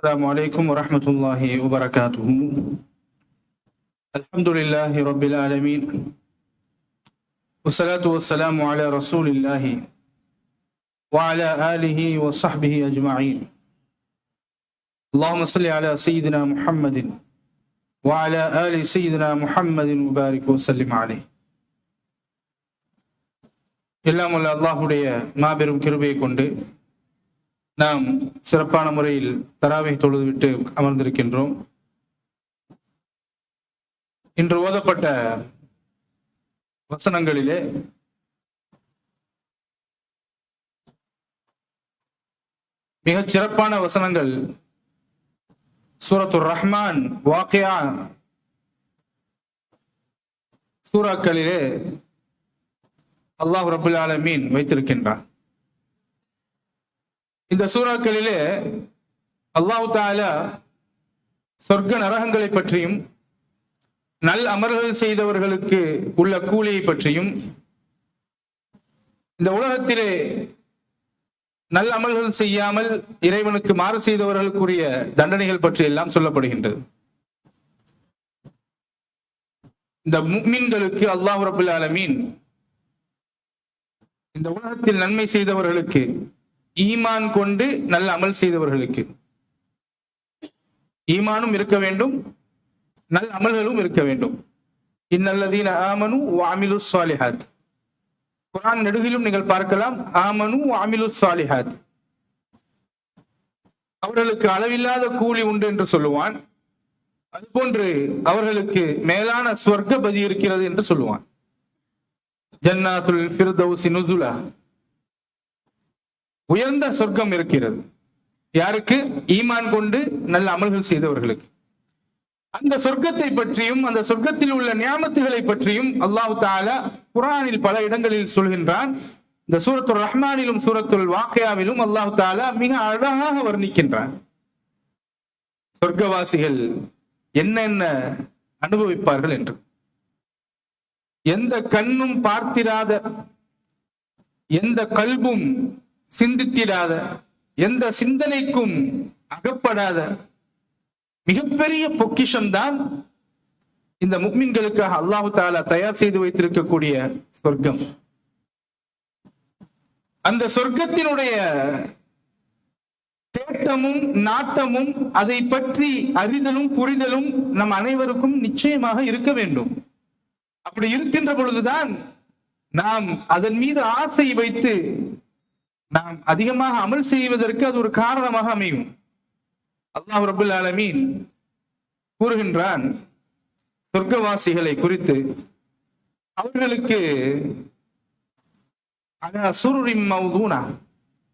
السلام عليكم ورحمة الله وبركاته الحمد لله رب العالمين والصلاة والسلام على رسول الله وعلى آله وصحبه أجمعين اللهم صل على سيدنا محمد وعلى آل سيدنا محمد وبارك وسلم عليه எல்லாம் வல்ல அல்லாஹுடைய மாபெரும் கிருபையை கொண்டு நாம் சிறப்பான முறையில் தராவை தொழுதுவிட்டு அமர்ந்திருக்கின்றோம். இன்று ஓதப்பட்ட வசனங்களிலே மிகச் சிறப்பான வசனங்கள் சூரத்துர் ரஹ்மான் வாக்கியா சூறாக்களிலே அல்லாஹ் ரபுல் ஆலமீன் வைத்திருக்கின்றான். இந்த சூறாக்களிலே அல்லாஹு தாலா சொர்க்க நரகங்களை பற்றியும் நல் அமர்கள் செய்தவர்களுக்கு உள்ள கூலியை பற்றியும் இந்த உலகத்திலே நல் அமல்கள் செய்யாமல் இறைவனுக்கு மாறு செய்தவர்களுக்குரிய தண்டனைகள் பற்றி எல்லாம் சொல்லப்படுகின்றது. இந்த முக்மின்களுக்கு அல்லாஹ் ரபுல் ஆலமீன் இந்த உலகத்தில் நன்மை செய்தவர்களுக்கு ஈமான் கொண்டு நல்ல அமல் செய்தவர்களுக்கு. ஈமானும் இருக்க வேண்டும். நல்ல அமல்களும் இருக்க வேண்டும். இன்னல்லதீன ஆமனு வாமிலு சாலிஹாத் குரான் நெடுகிலும் நீங்கள் பார்க்கலாம். ஆமனு வாமிலு சாலிஹாத் அவர்களுக்கு அளவில்லாத கூலி உண்டு என்று சொல்லுவான். அதுபோன்று அவர்களுக்கு மேலான சொர்க்க பதி இருக்கிறது என்று சொல்லுவான். ஜன்னாத்துல் ஃபிர்தௌசி நுதுலா உயர்ந்த சொர்க்கம் இருக்கிறது. யாருக்கு? ஈமான் கொண்டு நல்ல அமல்கள் செய்தவர்களுக்கு. அந்த சொர்க்கத்தை பற்றியும் அந்த சொர்க்கத்தில் உள்ள நியாமத்துகளை பற்றியும் அல்லாஹு தாலா குரானில் பல இடங்களில் சொல்கின்றான். இந்த சூரத்துல் ரஹ்மானிலும் சூரத்துல் வாக்கையாவிலும் அல்லாஹு தாலா மிக அழகாக வர்ணிக்கின்றான். சொர்க்கவாசிகள் என்னென்ன அனுபவிப்பார்கள் என்று. எந்த கண்ணும் பார்த்திராத எந்த கல்பும் சிந்தித்திடாத எந்த சிந்தனைக்கும் அகப்படாத மிகப்பெரிய பொக்கிஷம் தான் இந்த முக்மின்களுக்காக அல்லாஹு தாலா தயார் செய்து வைத்திருக்கக்கூடிய சொர்க்கம். அந்த சொர்க்கத்தினுடைய தேட்டமும் நாட்டமும் அதை பற்றி அறிதலும் புரிதலும் நம் அனைவருக்கும் நிச்சயமாக இருக்க வேண்டும். அப்படி இருக்கின்ற பொழுதுதான் நாம் அதன் மீது ஆசை வைத்து நாம் அதிகமாக அமல் செய்வதற்கு அது ஒரு காரணமாக அமையும். அல்லாஹ் ரபுல் ஆலமீன் கூறுகின்றான் சொர்க்கவாசிகளை குறித்து அவர்களுக்கு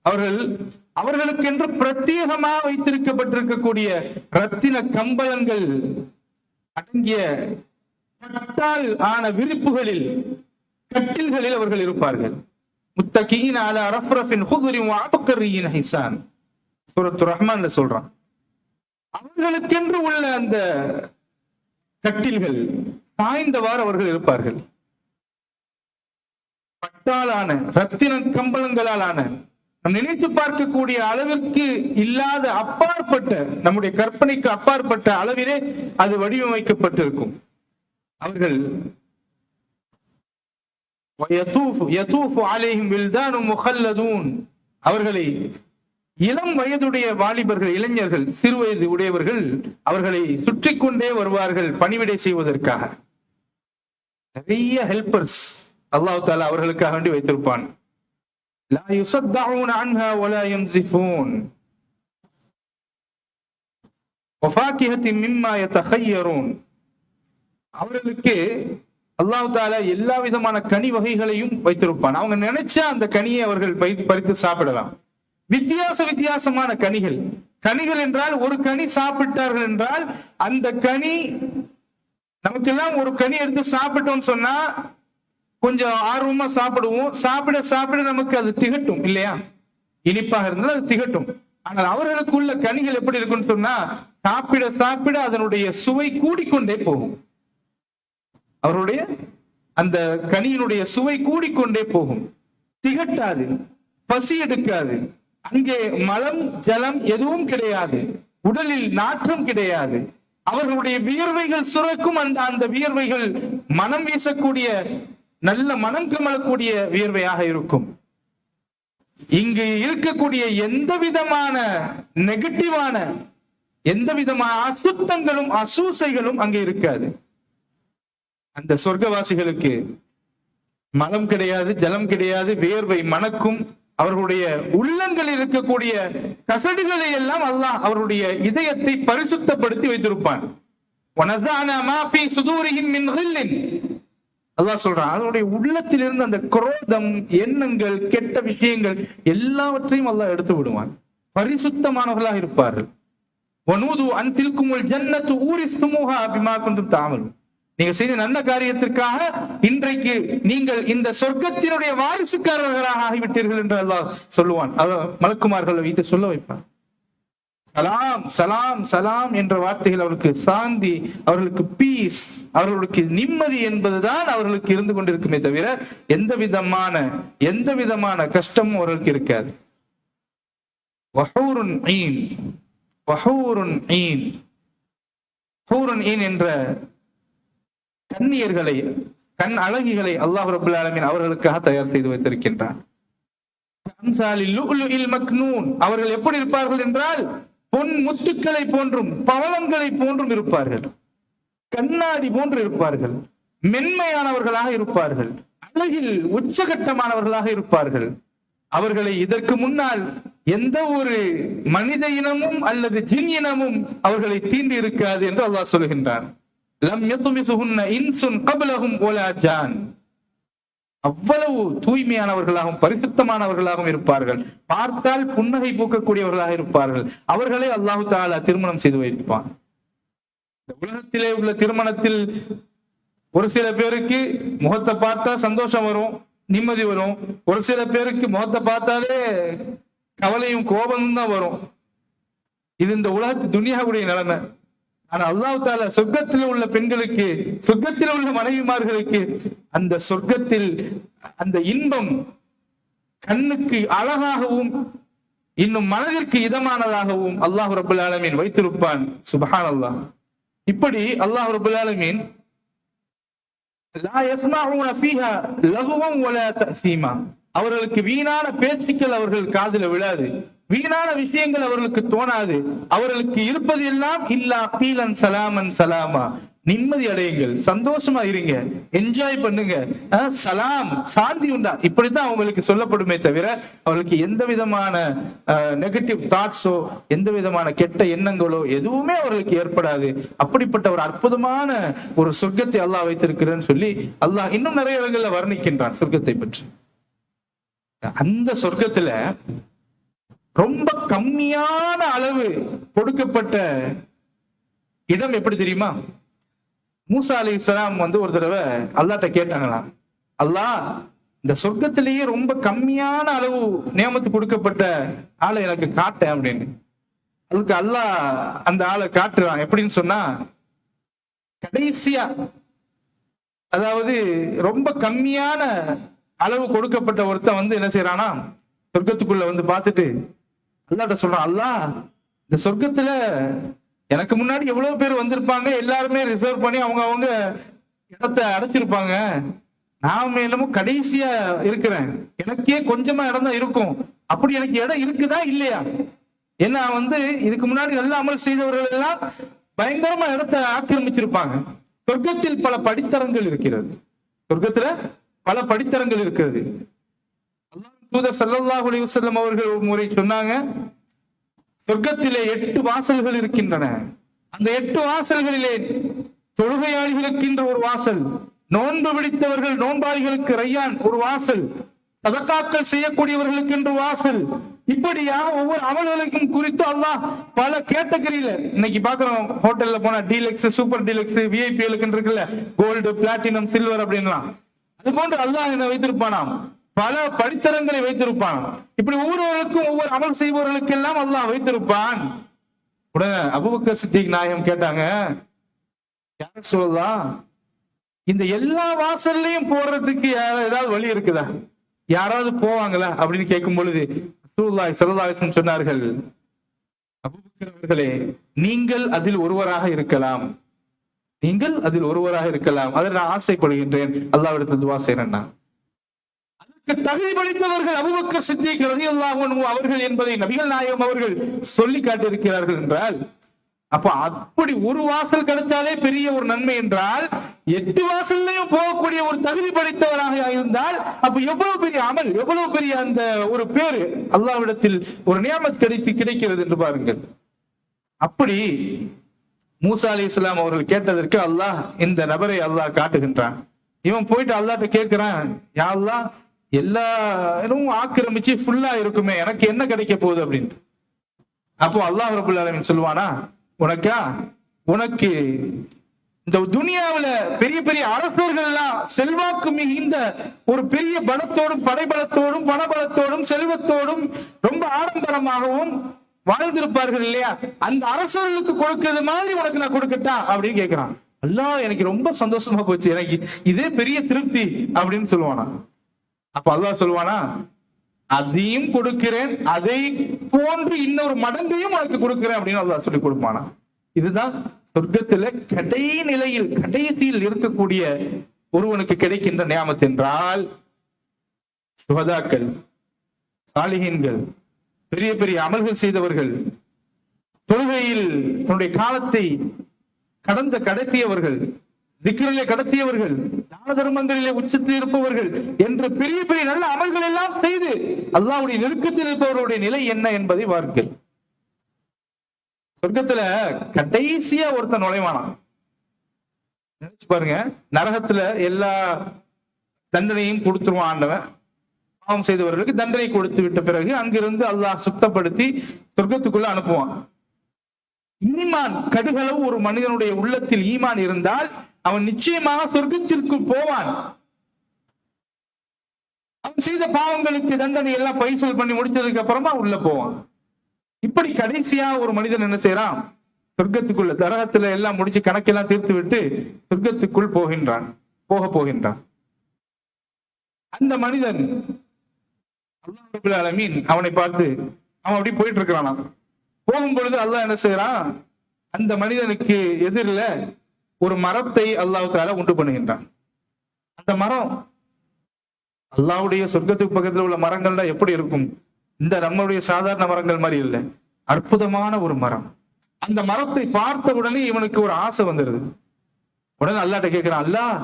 அவர்கள் அவர்களுக்கென்று பிரத்யேகமாக வைத்திருக்கப்பட்டிருக்கக்கூடிய ரத்தின கம்பளங்கள் அடங்கிய பட்டால் ஆன விரிப்புகளில் கட்டில்களில் அவர்கள் இருப்பார்கள். முத்தகீன் அல ரஃப்ரஃபின் ஹுதுரின் வஅபக்கரியின் ஹிசான். சூரத்து ரஹ்மான்ல சொல்றான். அவர்களுக்கென்று உள்ள அந்த கட்டில்கள் சாய்ந்தவாறு அவர்கள் இருப்பார்கள். பட்டாலான ரத்தின கம்பளங்களாலான நம் நினைத்து பார்க்கக்கூடிய அளவிற்கு இல்லாத அப்பாற்பட்ட நம்முடைய கற்பனைக்கு அப்பாற்பட்ட அளவிலே அது வடிவமைக்கப்பட்டிருக்கும். அவர்கள் அவர்களை இளம் வயதுடைய வாலிபர்கள் இளைஞர்கள் சிறு வயது உடையவர்கள் அவர்களை சுற்றி கொண்டே வருவார்கள் பணிவிடை செய்வதற்காக. நிறைய ஹெல்பர்ஸ் அல்லாஹு தாலா அவர்களுக்காக வேண்டி வைத்திருப்பான். அவர்களுக்கு அல்லாஹு தாலா எல்லா விதமான கனி வகைகளையும் வைத்திருப்பான். அவங்க நினைச்சா அந்த கனியை அவர்கள் பறித்து சாப்பிடலாம். வித்தியாச வித்தியாசமான கனிகள். கனிகள் என்றால் ஒரு கனி சாப்பிட்டார்கள் என்றால் அந்த கனி நமக்கெல்லாம் ஒரு கனி எடுத்து சாப்பிட்டோம்னு சொன்னா கொஞ்சம் ஆர்வமா சாப்பிடுவோம். சாப்பிட சாப்பிட நமக்கு அது திகட்டும் இல்லையா? இனிப்பாக இருந்தால் அது திகட்டும். ஆனால் அவர்களுக்குள்ள கனிகள் எப்படி இருக்குன்னு சொன்னா சாப்பிட சாப்பிட அதனுடைய சுவை கூடிக்கொண்டே போகும். அவருடைய அந்த கனியினுடைய சுவை கூடிக்கொண்டே போகும். திகட்டாது பசி எடுக்காது. அங்கே மலம் ஜலம் எதுவும் கிடையாது. உடலில் நாற்றம் கிடையாது. அவர்களுடைய வியர்வைகள் சுரக்கும் அந்த அந்த வியர்வைகள் மனம் வீசக்கூடிய நல்ல மனம் கமலக்கூடிய வியர்வையாக இருக்கும். இங்கு இருக்கக்கூடிய எந்த விதமான நெகட்டிவான எந்த விதமான அசுத்தங்களும் அசூசைகளும் அங்கே இருக்காது. அந்த சொர்க்கவாசிகளுக்கு மலம் கிடையாது ஜலம் கிடையாது வேர்வை மணக்கும் அவர்களுடைய உள்ளங்களில் இருக்கக்கூடிய கசடுகளை எல்லாம் அல்லாஹ் அவருடைய இதயத்தை பரிசுத்தப்படுத்தி வைத்திருப்பான். அல்லாஹ் சொல்றான் அதனுடைய உள்ளத்தில் இருந்து அந்த குரோதம் எண்ணங்கள் கெட்ட விஷயங்கள் எல்லாவற்றையும் அல்லாஹ் எடுத்து விடுவான். பரிசுத்தமானவர்களாக இருப்பார்கள். ஒனூது அன் தில்குமுல் ஜன்னத்து சுமூக அபிமா கொண்டு தாமலும். நீங்க செய்த நல்ல காரியத்திற்காக இன்றைக்கு நீங்கள் இந்த சொர்க்கத்தினுடைய வாரிசுக்காரர்களாக ஆகிவிட்டீர்கள் என்று அல்லாஹ் சொல்லுவான். அத மலக்குமார்கள் வைத்து சொல்ல வைப்பான் சலாம் சலாம் சலாம் என்ற வார்த்தைகள் அவர்களுக்கு சாந்தி அவர்களுக்கு பீஸ் அவர்களுக்கு நிம்மதி என்பதுதான் அவர்களுக்கு இருந்து கொண்டிருக்குமே தவிர எந்த விதமான எந்த விதமான கஷ்டமும் அவர்களுக்கு இருக்காது. வஹூருன் ஈன் வஹூருன் ஈன். ஹூருன் ஈன் என்ற கண்ணியர்களை கண் அழகிகளை அல்லாஹ் ரபுல் ஆலமின் அவர்களுக்காக தயார் செய்து வைத்திருக்கின்றார் அவர்கள் எப்படி இருப்பார்கள் என்றால் பொன் முத்துக்களை போன்றும் பவளங்களை போன்றும் இருப்பார்கள். கண்ணாடி போன்று இருப்பார்கள். மென்மையானவர்களாக இருப்பார்கள். அழகில் உச்சகட்டமானவர்களாக இருப்பார்கள். அவர்களை இதற்கு முன்னால் எந்த ஒரு மனித இனமும் அல்லது ஜின் இனமும் அவர்களை தீண்டி இருக்காது என்று அல்லாஹ் சொல்கின்றான். லம் இன்சுன் கபலகும் ஜான் அவ்வளவு தூய்மையானவர்களாகவும் பரிசுத்தமானவர்களாகவும் இருப்பார்கள். பார்த்தால் புன்னகை பூக்கக்கூடியவர்களாக இருப்பார்கள். அவர்களை அல்லாஹு தாலா திருமணம் செய்து வைப்பான். இந்த உலகத்திலே உள்ள திருமணத்தில் ஒரு சில பேருக்கு முகத்தை பார்த்தா சந்தோஷம் வரும் நிம்மதி வரும். ஒரு சில பேருக்கு முகத்தை பார்த்தாலே கவலையும் கோபமும் தான் வரும். இது இந்த உலகத்து துனியாவுடைய நிலைமை. ஆனா அல்லாஹ் தால சொர்க்கத்தில் உள்ள பெண்களுக்கு சொர்க்கத்தில் உள்ள மனைவிமார்களுக்கு அந்த சொர்க்கத்தில் அந்த இன்பம் கண்ணுக்கு அழகாகவும் இன்னும் மனதிற்கு இதமானதாகவும் அல்லாஹ் ரபுல் ஆலமீன் வைத்திருப்பான். சுபஹான் அல்லாஹ் இப்படி அல்லாஹ் ரபுல் ஆலமீன் ஃபீஹா லகுவம் அவர்களுக்கு வீணான பேச்சுக்கள் அவர்கள் காதுல விழாது. வீணான விஷயங்கள் அவர்களுக்கு தோணாது. அவர்களுக்கு இருப்பது எல்லாம் இல்லா பீலன் சலாமன் சலாமா. நிம்மதி அடையுங்கள். சந்தோஷமா இருங்க. என்ஜாய் பண்ணுங்க. அஹ், சலாம் சாந்தி உண்டா? இப்படித்தான் அவங்களுக்கு சொல்லப்படுமே தவிர அவர்களுக்கு எந்த விதமான நெகட்டிவ் தாட்ஸோ எந்த விதமான கெட்ட எண்ணங்களோ எதுவுமே அவர்களுக்கு ஏற்படாது. அப்படிப்பட்ட ஒரு அற்புதமான ஒரு சொர்க்கத்தை அல்லாஹ் வைத்திருக்கிறேன்னு சொல்லி அல்லாஹ் இன்னும் நிறைய இடங்கள்ல வர்ணிக்கின்றான் சொர்க்கத்தை பற்றி. அந்த சொர்க்கத்துல ரொம்ப கம்மியான அளவு கொடுக்கப்பட்ட இடம் எப்படி தெரியுமா? மூசா அலி இஸ்லாம் வந்து ஒரு தடவை அல்லாட்ட கேட்டாங்களாம். அல்லாஹ் இந்த சொர்க்கத்திலேயே ரொம்ப கம்மியான அளவு நியமத்து கொடுக்கப்பட்ட ஆளை எனக்கு காட்டேன் அப்படின்னு. அதுக்கு அல்லாஹ் அந்த ஆளை காட்டுறான். எப்படின்னு சொன்னா கடைசியா அதாவது ரொம்ப கம்மியான அளவு கொடுக்கப்பட்ட ஒருத்தன் வந்து என்ன செய்யறானா சொர்க்கத்துக்குள்ள வந்து பார்த்துட்டு அல்லாட்ட சொல்றான் அல்லாஹ் இந்த சொர்க்கத்துல எனக்கு முன்னாடி எவ்வளவு பேர் வந்திருப்பாங்க? எல்லாருமே ரிசர்வ் பண்ணி அவங்க அவங்க இடத்த அடைச்சிருப்பாங்க. நான் மேலும் கடைசியா இருக்கிறேன். எனக்கே கொஞ்சமா இடம் தான் இருக்கும். அப்படி எனக்கு இடம் இருக்குதா? இல்லையா? ஏன்னா வந்து இதுக்கு முன்னாடி நல்ல அமல் செய்தவர்கள் எல்லாம் பயங்கரமா இடத்தை ஆக்கிரமிச்சிருப்பாங்க. சொர்க்கத்தில் பல படித்தரங்கள் இருக்கிறது. சொர்க்கத்துல பல படித்தரங்கள் இருக்கிறது. தூதர் ஸல்லல்லாஹு அலைஹி அவர்கள் ஒரு முறை சொன்னாங்க சொர்க்கத்திலே எட்டு வாசல்கள் இருக்கின்றன. அந்த எட்டு வாசல்களிலே தொழுகையாளிகளுக்கு என்ற ஒரு வாசல் நோன்பு பிடித்தவர்கள் நோன்பாளிகளுக்கு ரையான் ஒரு வாசல் சதக்காக்கள் செய்யக்கூடியவர்களுக்கு என்று வாசல். இப்படியா ஒவ்வொரு அமல்களுக்கும் குறித்து அல்லாஹ் பல கேட்டகரியில இன்னைக்கு பாக்குறோம் ஹோட்டல்ல போனா டீலக்ஸ் சூப்பர் டீலக்ஸ் விஐபிஎலுக்கு இருக்குல்ல கோல்டு பிளாட்டினம் சில்வர் அப்படின்லாம் அது போன்று அல்லாஹ் என்ன வைத்திருப்பானாம். பல படித்தரங்களை வைத்திருப்பான். இப்படி ஒவ்வொருவருக்கும் ஒவ்வொரு அமல் செய்பவர்களுக்கு எல்லாம் அல்லாஹ் வைத்திருப்பான். உடனே அபுபக்கர் சித்திக் நாயகம் கேட்டாங்க யார் சொல்லலாம் இந்த எல்லா வாசல்லையும் போடுறதுக்கு யா- ஏதாவது வழி இருக்குதா? யாராவது போவாங்களா? அப்படின்னு கேட்கும் பொழுது ரசூலுல்லாஹி ஸல்லல்லாஹு சொன்னார்கள் அபுபக்கர் அவர்களே நீங்கள் அதில் ஒருவராக இருக்கலாம். நீங்கள் அதில் ஒருவராக இருக்கலாம். அதில் நான் ஆசைப்படுகின்றேன். அல்லாவிடத்தில் துவா செய்யறேன்னா தகுதி படைத்தவர்கள் அபுபக்கர் சித்திக் ரலியல்லாஹு அவர்கள் என்பதை நபிகள் நாயகம் அவர்கள் சொல்லி காட்டியிருக்கிறார்கள் என்றால் அப்ப அப்படி ஒரு வாசல் கிடைச்சாலே பெரிய ஒரு நன்மை என்றால் எட்டு வாசல்லையும் போகக்கூடிய ஒரு தகுதி படைத்தவராக இருந்தால் அப்ப எவ்வளவு பெரிய அமல் எவ்வளவு பெரிய அந்த ஒரு பேரு அல்லாவிடத்தில் ஒரு நியமத் கிடைத்து கிடைக்கிறது என்று பாருங்கள். அப்படி மூசா அலி இஸ்லாம் அவர்கள் கேட்டதற்கு அல்லாஹ் இந்த நபரை அல்லாஹ் காட்டுகின்றான். இவன் போயிட்டு அல்லாட்ட கேட்கிறான் யா அல்லாஹ் எல்லாரும் ஆக்கிரமிச்சு ஃபுல்லா இருக்குமே எனக்கு என்ன கிடைக்க போகுது அப்படின்ட்டு. அப்போ அல்லாஹ் ரபுல் சொல்லுவானா உனக்கா? உனக்கு இந்த துனியாவுல பெரிய பெரிய அரசர்கள் எல்லாம் செல்வாக்கு மிகுந்த ஒரு பெரிய பலத்தோடும் படைபலத்தோடும் பணபலத்தோடும் செல்வத்தோடும் ரொம்ப ஆடம்பரமாகவும் வாழ்ந்திருப்பார்கள் இல்லையா? அந்த அரசர்களுக்கு கொடுக்கறது மாதிரி உனக்கு நான் கொடுக்கட்டா? அப்படின்னு கேட்கிறான் அல்லாஹ் எனக்கு ரொம்ப சந்தோஷமா போச்சு. எனக்கு இதே பெரிய திருப்தி அப்படின்னு சொல்லுவானா. அப்ப அல்லா சொல்லுவானா? அதையும் கொடுக்கிறேன் அதை போன்று இன்னொரு மடங்கையும் உனக்கு கொடுக்கிறேன் அப்படின்னு அல்லா சொல்லி கொடுப்பானா? இதுதான் சொர்க்கத்துல கடை நிலையில் கடைசியில் இருக்கக்கூடிய ஒருவனுக்கு கிடைக்கின்ற நியாமத் என்றால் சுகதாக்கள் சாலிகீன்கள் பெரிய பெரிய அமல்கள் செய்தவர்கள் தொழுகையில் தன்னுடைய காலத்தை கடந்த கடத்தியவர்கள் திக்கிரிலே கடத்தியவர்கள் தர்மங்களிலே உச்சத்தில் இருப்பவர்கள் என்று பெரிய பெரிய நல்ல அமல்கள் எல்லாம் செய்து அல்லாவுடைய நெருக்கத்தில் இருப்பவருடைய நிலை என்ன என்பதை பார்க்க சொர்க்கத்துல கடைசியா ஒருத்தன் நுழைவானாம் நினைச்சு பாருங்க. நரகத்துல எல்லா தண்டனையும் கொடுத்துருவான் ஆண்டவன். பாவம் செய்தவர்களுக்கு தண்டனை கொடுத்து விட்ட பிறகு அங்கிருந்து அல்லாஹ் சுத்தப்படுத்தி சொர்க்கத்துக்குள்ள அனுப்புவான். ஈமான் கடுகளவு ஒரு மனிதனுடைய உள்ளத்தில் ஈமான் இருந்தால் அவன் நிச்சயமாக சொர்க்கத்திற்கு போவான். அவன் செய்த பாவங்களுக்கு தண்டனை எல்லாம் பைசல் பண்ணி முடிச்சதுக்கு அப்புறமா உள்ள போவான். இப்படி கடைசியா ஒரு மனிதன் என்ன செய்யறான் சொர்க்கத்துக்குள்ள தரகத்துல எல்லாம் முடிச்சு கணக்கெல்லாம் தீர்த்து விட்டு சொர்க்கத்துக்குள் போகின்றான். போக போகின்றான். அந்த மனிதன் அல்லாஹ் ரபுல் அவனை பார்த்து அவன் அப்படி போயிட்டு இருக்கிறானாம். போகும் பொழுது அல்லாஹ் என்ன செய்யறான் அந்த மனிதனுக்கு எதிரில ஒரு மரத்தை அல்லாஹ் தாலா உண்டு பண்ணுகின்றான். அந்த மரம் அல்லாஹ்வுடைய சொர்க்கத்துக்கு பக்கத்துல உள்ள மரங்கள்லாம் எப்படி இருக்கும்? இந்த நம்மளுடைய சாதாரண மரங்கள் மாதிரி இல்லை. அற்புதமான ஒரு மரம். அந்த மரத்தை பார்த்த உடனே இவனுக்கு ஒரு ஆசை வந்துருது. உடனே அல்லாட்ட கேட்கிறான் அல்லாஹ்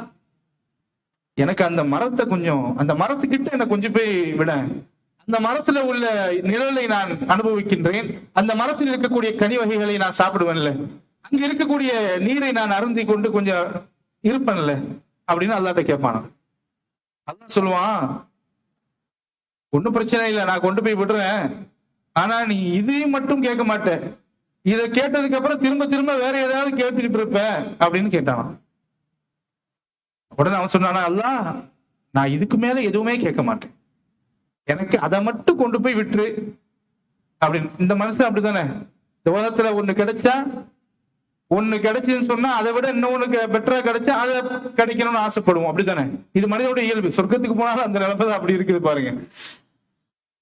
எனக்கு அந்த மரத்தை கொஞ்சம் அந்த மரத்துக்கிட்ட என்ன கொஞ்சம் போய் விட. அந்த மரத்துல உள்ள நிழலை நான் அனுபவிக்கின்றேன். அந்த மரத்தில் இருக்கக்கூடிய கனி வகைகளை நான் சாப்பிடுவேன்ல. அங்க இருக்கக்கூடிய நீரை நான் அருந்தி கொண்டு கொஞ்சம் இருப்பேன்ல அப்படின்னு அல்லாட்ட கேட்பானா. அல்லா சொல்லுவான் ஒன்றும் பிரச்சனை இல்லை நான் கொண்டு போய் விடுறேன். ஆனா நீ இதையும் மட்டும் கேட்க மாட்டேன். இதை கேட்டதுக்கு அப்புறம் திரும்ப திரும்ப வேற ஏதாவது கேட்டுக்கிட்டு இருப்ப அப்படின்னு கேட்டானா. உடனே அவன் சொன்னானா அல்லாஹ் நான் இதுக்கு மேல எதுவுமே கேட்க மாட்டேன். எனக்கு அதை மட்டும் கொண்டு போய் விட்டுரு. அப்படின்னு. இந்த மனசு அப்படித்தானே? இந்த உலகத்துல ஒண்ணு கிடைச்சா ஒண்ணு கிடைச்சுன்னு சொன்னா அதை விட இன்னொன்னு பெட்டரா கிடைச்சா அதை கிடைக்கணும்னு ஆசைப்படுவோம். அப்படித்தானே? இது மனிதனுடைய இயல்பு. சொர்க்கத்துக்கு போனாலும் அந்த நிலப்பதான் அப்படி இருக்குது பாருங்க.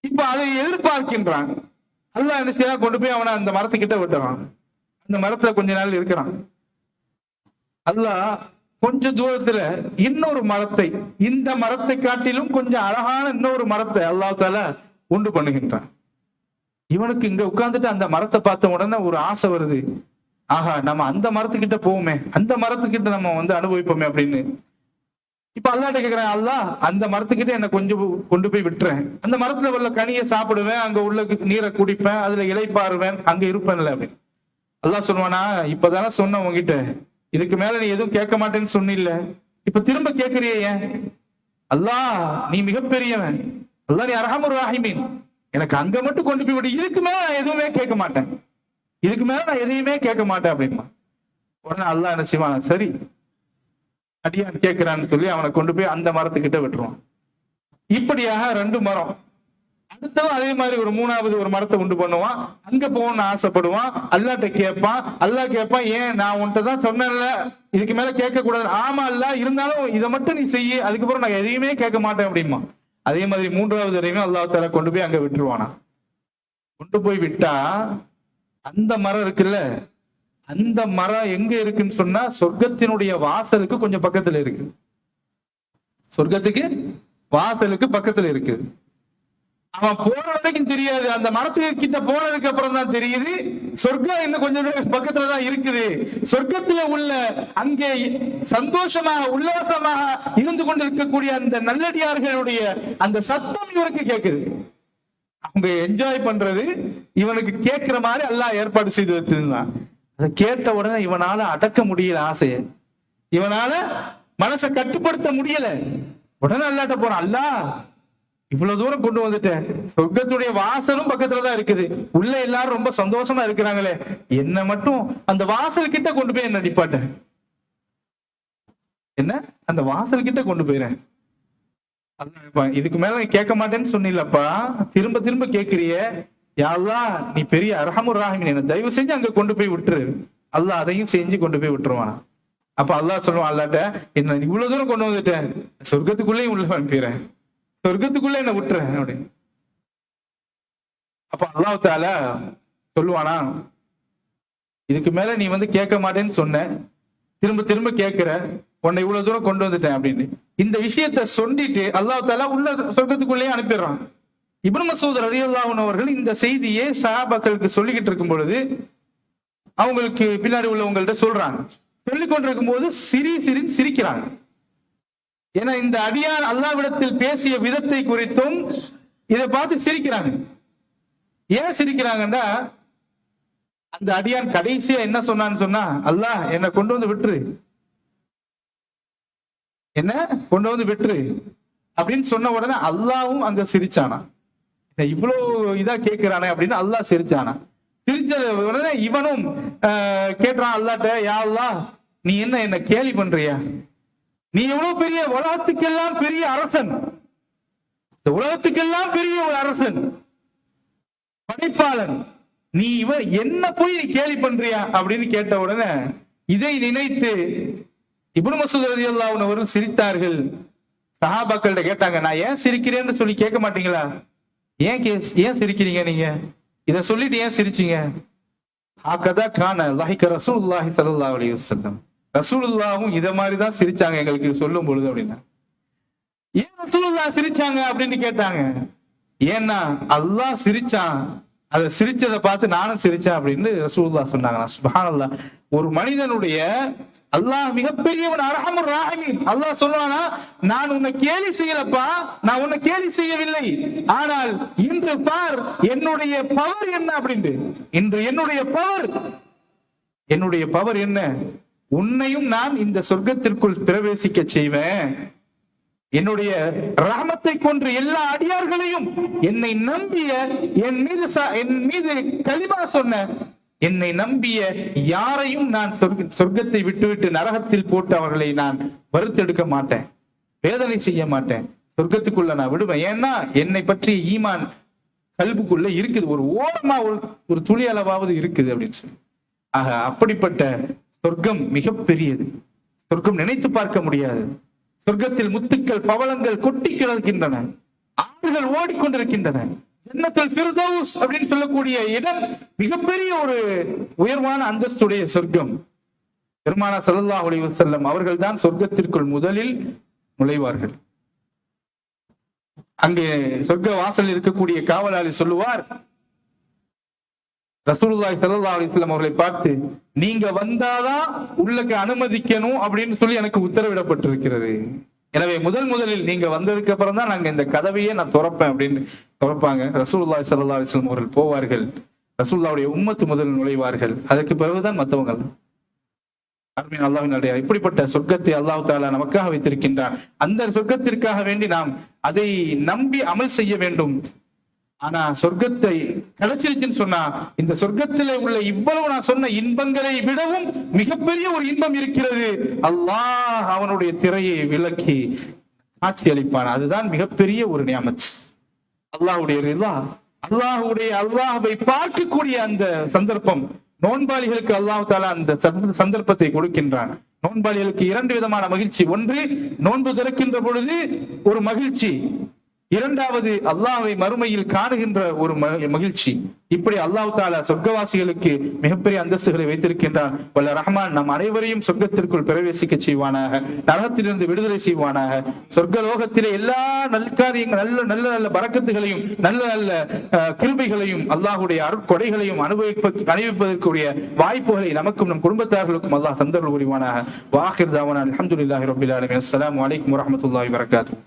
இப்ப அதை எதிர்பார்க்கின்றான். அல்லா என்ன செய்யா கொண்டு போய் அவனை அந்த மரத்துக்கிட்ட விட்டுறான். அந்த மரத்துல கொஞ்ச நாள் இருக்கிறான். அல்லா கொஞ்ச தூரத்துல இன்னொரு மரத்தை இந்த மரத்தை காட்டிலும் கொஞ்சம் அழகான இன்னொரு மரத்தை அல்லாஹ் தால உண்டு பண்ணுகின்றான். இவனுக்கு இங்க உட்கார்ந்துட்டு அந்த மரத்தை பார்த்த உடனே ஒரு ஆசை வருது. ஆஹா நம்ம அந்த மரத்துக்கிட்ட போவோமே. அந்த மரத்துக்கிட்ட நம்ம வந்து அனுபவிப்போமே அப்படின்னு. இப்ப அல்லாட்ட கேக்குறேன் அல்லா அந்த மரத்துக்கிட்ட என்ன கொஞ்சம் கொண்டு போய் விட்டுறேன். அந்த மரத்துல உள்ள கனியை சாப்பிடுவேன் அங்க உள்ள நீரை குடிப்பேன் அதுல இலைப்பாருவேன் அங்க இருப்பேன்ல அப்படின்னு. அல்லா சொல்லுவானா இப்பதானே சொன்ன உங்ககிட்ட இதுக்கு மேல நீ எதுவும் கேட்க மாட்டேன்னு சொன்னில்ல. இப்ப திரும்ப கேக்குறிய ஏன்? அல்லாஹ் நீ மிகப்பெரியவன். அல்லா நீ அரஹமுர் ராஹிமீன். எனக்கு அங்க மட்டும் கொண்டு போய் விடு. இதுக்கு மேல நான் எதுவுமே கேட்க மாட்டேன். இதுக்கு மேல நான் எதையுமே கேட்க மாட்டேன் அப்படிமா உடனே அல்லாஹ் என்ன செய்வான்? சரி. அடியான் கேட்கிறான்னு சொல்லி அவனை கொண்டு போய் அந்த மரத்துக்கிட்ட விட்டுருவான். இப்படியாக ரெண்டு மரம். அடுத்தவன் அதே மாதிரி ஒரு மூணாவது ஒரு மரத்தை உண்டு பண்ணுவான். அங்க போகணும்னு ஆசைப்படுவான். அல்லாட்ட கேட்பான். அல்லாஹ் கேட்பான் ஏன் நான் உன்கிட்ட தான் சொன்னேன்ல? இதுக்கு மேல கேட்க கூடாது ஆமா அல்ல இருந்தாலும் இதை மட்டும் நீ செய்ய. அதுக்கப்புறம் நான் எதையுமே கேட்க மாட்டேன் அப்படிமா அதே மாதிரி மூன்றாவது வரையுமே அல்லாஹ் கொண்டு போய் அங்க விட்டுருவானா. கொண்டு போய் விட்டா அந்த மரம் இருக்குல்ல? அந்த மரம் எங்க இருக்குன்னு சொன்னா சொர்க்கத்தினுடைய வாசலுக்கு கொஞ்சம் பக்கத்துல இருக்கு. சொர்க்கத்துக்கு வாசலுக்கு பக்கத்துல இருக்கு. அவன் போற வரைக்கும் தெரியாது. அந்த மரத்துக்கு கிட்ட போனதுக்கு அப்புறம் தான் தெரியுது. சொர்க்கம் இன்னும் கொஞ்சம் தூரம் பக்கத்துல தான் இருக்குது. சொர்க்கத்துல உள்ள அங்கே சந்தோஷமாக உல்லாசமாக இருந்து கொண்டிருக்கக்கூடிய அந்த நல்லடியார்களுடைய அந்த சத்தம் இவருக்கு கேட்குது அவங்க என்ஜாய் பண்றது இவனுக்கு கேட்கிற மாதிரி எல்லாம் ஏற்பாடு செய்து வச்சிருந்தான் அதை கேட்ட உடனே இவனால அடக்க முடியல ஆசைய. இவனால மனசை கட்டுப்படுத்த முடியல. உடனே அல்லாட்ட போறான் அல்லா இவ்வளவு தூரம் கொண்டு வந்துட்டேன். சொர்க்கத்துடைய வாசலும் பக்கத்துல தான் இருக்குது. உள்ள எல்லாரும் ரொம்ப சந்தோஷமா இருக்கிறாங்களே. என்ன மட்டும் அந்த வாசல் கிட்ட கொண்டு போய் என்ன நிப்பாட்டேன் என்ன? அந்த வாசல் கிட்ட கொண்டு போயிறேன். இதுக்கு மேல கேட்க மாட்டேன்னு சொன்னீங்களப்பா திரும்ப திரும்ப கேக்குறிய. யாழ்லா நீ பெரிய அரஹமுர் ராஹிமின். என்ன தயவு செஞ்சு அங்க கொண்டு போய் விட்டுரு. அல்லாஹ் அதையும் செஞ்சு கொண்டு போய் விட்டுருவான். அப்ப அல்லாஹ் சொல்லுவான் அல்லாட்ட என்ன இவ்வளவு தூரம் கொண்டு வந்துட்டேன் சொர்க்கத்துக்குள்ளேயும் உள்ள அனுப்பிடுறேன். சொர்க்கத்துக்குள்ளே என்ன விட்டுறேன் அப்படின்னு. அப்ப அல்லாஹ் சொல்லுவானா இதுக்கு மேல நீ வந்து கேட்க மாட்டேன்னு சொன்ன. திரும்ப திரும்ப கேட்கிற உன்னை இவ்வளவு தூரம் கொண்டு வந்துட்டேன் அப்படின்னு. இந்த விஷயத்த சொல்லிட்டு அல்லாஹ் தாலா உள்ள சொர்க்கத்துக்குள்ளேயே அனுப்பிடுறான். இப்னு மசூத் ரலியல்லாஹு அவர்கள் இந்த செய்தியை சஹாபாக்களுக்கு சொல்லிக்கிட்டு இருக்கும் பொழுது அவங்களுக்கு பின்னாடி உள்ளவங்கள்ட்ட சொல்றாங்க. சொல்லிக் கொண்டிருக்கும் போது சிரி சிரின்னு சிரிக்கிறாங்க. ஏன்னா இந்த அடியான் அல்லாவிடத்தில் பேசிய விதத்தை குறித்தும் இதை பார்த்து சிரிக்கிறாங்க. ஏன் சிரிக்கிறாங்கன்னா அந்த அடியான் கடைசியா என்ன சொன்னான்னு சொன்னா அல்லாஹ் என்னை கொண்டு வந்து விட்டுரு. என்ன? கொண்டு வந்து விட்டுரு. அப்படின்னு சொன்ன உடனே அல்லாவும் அங்க சிரிச்சானா. என்ன இவ்வளவு இதா கேட்கிறானே அப்படின்னு அல்லாஹ் சிரிச்சானா. சிரிச்ச உடனே இவனும் கேட்டான் அல்லாட்ட யா அல்லாஹ் நீ என்ன என்ன கேலி பண்றியா? நீ எவ்வளவு பெரிய உலகத்துக்கெல்லாம் பெரிய அரசன். இந்த உலகத்துக்கெல்லாம் பெரிய ஒரு அரசன். படைப்பாளன். நீ இவன் என்ன போய் நீ கேலி பண்றியா? அப்படின்னு கேட்ட உடனே இதை நினைத்து இப்னு மசூத் ரலியல்லாஹு அன்ஹு அவர்கள் சிரித்தார்கள். சஹாபாக்கள்ட்ட கேட்டாங்க நான் ஏன் சிரிக்கிறேன்னு சொல்லி கேட்க மாட்டீங்களா? ஏன் கே- ஏன் சிரிக்கிறீங்க நீங்க? இத சொல்லிட்டு ஏன் சிரிச்சீங்க? ஆக்கதா கான லஹிக ரசூல்லாஹி சல்லா அலி வசல்லம் ரசூலுல்லாஹும் இத மாதிரி தான் சிரிச்சாங்க எங்களுக்கு சொல்லும் பொழுது அப்படின்னா. ஏன் ரசூலுல்லா சிரிச்சாங்க? அப்படின்னு கேட்டாங்க. ஏன்னா அல்லாஹ் சிரிச்சான். அதை சிரிச்சதை பார்த்து நானும் சிரிச்சேன் அப்படின்னு ரசூல்லா சொன்னாங்க சுபஹானல்லாஹ். ஒரு மனிதனுடைய அல்லாஹ் மிகப்பெரியவன் அரஹமுர் ராஹிமீன். அல்லாஹ் சொல்லுவானா நான் உன்னை கேலி செய்யலப்பா நான் உன்னை கேலி செய்யவில்லை. ஆனால் இன்று பார் என்னுடைய பவர் என்ன அப்படின்ட்டு. இன்று என்னுடைய பவர் என்னுடைய பவர் என்ன? உன்னையும் நான் இந்த சொர்க்கத்திற்குள் பிரவேசிக்க செய்வேன். என்னுடைய ராமத்தை கொன்ற எல்லா அடியார்களையும் என்னை நம்பிய என் மீது என் மீது கலிமா சொன்ன என்னை நம்பிய யாரையும் நான் சொர்க்கத்தை விட்டுவிட்டு நரகத்தில் போட்டு அவர்களை நான் வறுத்தெடுக்க மாட்டேன். வேதனை செய்ய மாட்டேன். சொர்க்கத்துக்குள்ள நான் விடுவேன். ஏன்னா என்னை பற்றிய ஈமான் கல்புக்குள்ள இருக்குது. ஒரு ஓரமா ஒரு ஒரு துளி அளவாவது இருக்குது அப்படின்னு சொல்லி. ஆக அப்படிப்பட்ட சொர்க்கம் மிகப்பெரியது. சொர்க்கம் நினைத்து பார்க்க முடியாது. சொர்க்கத்தில் முத்துக்கள் பவளங்கள் கொட்டி கிடக்கின்றன. ஆடுகள் ஓடிக்கொண்டிருக்கின்றன. ஜன்னத்தில் ஃபிர்தௌஸ் அப்படின்னு சொல்லக்கூடிய இடம் மிகப்பெரிய ஒரு உயர்வான அந்தஸ்துடைய சொர்க்கம். பெருமானா சல்லா ஒளிவு செல்லம் அவர்கள் தான் சொர்க்கத்திற்குள் முதலில் நுழைவார்கள். அங்கே சொர்க்க வாசல் இருக்கக்கூடிய காவலாளி சொல்லுவார் ரசூலுல்லாஹி சல்லா அலிஸ்லாம் அவர்களை பார்த்து நீங்க வந்தாதான் உள்ளக்கு அனுமதிக்கணும் அப்படின்னு சொல்லி எனக்கு உத்தரவிடப்பட்டிருக்கிறது. எனவே முதல் முதலில் நீங்க வந்ததுக்கு அப்புறம் தான் நாங்க இந்த கதவையே நான் துறப்பேன் அப்படின்னு துறப்பாங்க. ரசூல்லாய் சல்லா அலிஸ்லாம் அவர்கள் போவார்கள். ரசூல்லாவுடைய உம்மத்து முதல் நுழைவார்கள். அதுக்கு பிறகுதான் மத்தவங்க அருமையான அல்லாவினுடைய இப்படிப்பட்ட சொர்க்கத்தை அல்லாஹு தாலா நமக்காக வைத்திருக்கின்றான். அந்த சொர்க்கத்திற்காக வேண்டி நாம் அதை நம்பி அமல் செய்ய வேண்டும். ஆனா சொர்க்கத்தை கிடைச்சிருச்சுன்னு சொன்னா இந்த சொர்க்கத்திலே உள்ள இவ்வளவு நான் சொன்ன இன்பங்களை விடவும் மிகப்பெரிய ஒரு இன்பம் இருக்கிறது. அல்லாஹ் அவனுடைய திரையை விளக்கி காட்சி அளிப்பான். அதுதான் மிகப்பெரிய ஒரு நியமத். அல்லாஹுடைய ரிலா அல்லாஹுடைய அல்லாஹ்வை பார்க்கக்கூடிய அந்த சந்தர்ப்பம். நோன்பாளிகளுக்கு அல்லாஹ் தாலா அந்த சந்தர்ப்பத்தை கொடுக்கின்றான். நோன்பாளிகளுக்கு இரண்டு விதமான மகிழ்ச்சி. ஒன்று நோன்பு திறக்கின்ற பொழுது ஒரு மகிழ்ச்சி. இரண்டாவது அல்லாவை மறுமையில் காணுகின்ற ஒரு மகிழ்ச்சி. இப்படி அல்லாஹ் தாலா சொர்க்கவாசிகளுக்கு மிகப்பெரிய அந்தஸ்துகளை வைத்திருக்கின்றான். வல்ல ரஹ்மான் நம் அனைவரையும் சொர்க்கத்திற்குள் பிரவேசிக்க செய்வானாக நரகத்திலிருந்து விடுதலை செய்வானாக. சொர்க்க லோகத்திலே எல்லா நல்காரியங்கள் நல்ல நல்ல நல்ல பறக்கத்துகளையும் நல்ல நல்ல கிருபைகளையும் அல்லாஹுடைய அருட்கொடைகளையும் அனுபவிப்ப அனுபவிப்பதற்குரிய வாய்ப்புகளை நமக்கும் நம் குடும்பத்தார்களுக்கும் அல்லாஹ் தந்தருள் புரிவானாக. வாஹிர் தாவான அலமதுல்லாஹி ரபில் ஆலமீன். அஸ்ஸலாமு அலைக்கும் வரஹ்மத்துல்லாஹி வபரகாத்துஹு.